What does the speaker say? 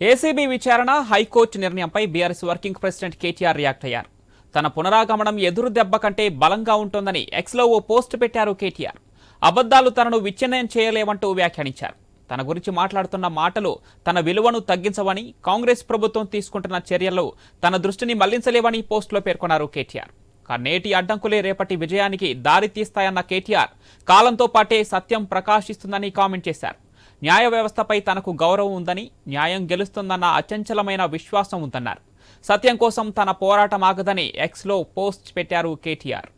ACB విచారణ high court నిర్ణయంపై BRS working president KTR react అయ్యారు. తన పునరాగమనం ఎదురు దెబ్బ కంటే బలంగా ఉంటోందని ఎక్స్లో ఓ పోస్ట్ పెట్టారు కేటీఆర్. అబద్ధాలు తనను విచ్ఛిన్నం చేయలేవంటూ వ్యాఖ్యానించారు. తన గురించి మాట్లాడుతున్న మాటలు తన విలువను తగ్గించవని కాంగ్రెస్ ప్రభుత్వం తీసుకుంటున్న చర్యలు తన దృష్టిని మళ్ళించలేవని పోస్టులో పేర్కొన్నారు కేటీఆర్. నేటి అడ్డంకులే రేపటి విజయానికి దారి తీస్తాయన్న కేటీఆర్ కాలంతో పాటే సత్యం ప్రకాశిస్తుందని కామెంట్ చేశారు. న్యాయ వ్యవస్థపై తనకు గౌరవం ఉందని న్యాయం గెలుస్తుందన్న అచంచలమైన విశ్వాసం ఉందన్నారు. సత్యం కోసం తన పోరాటం ఆగదని ఎక్స్లో పోస్ట్ పెట్టారు కేటీఆర్.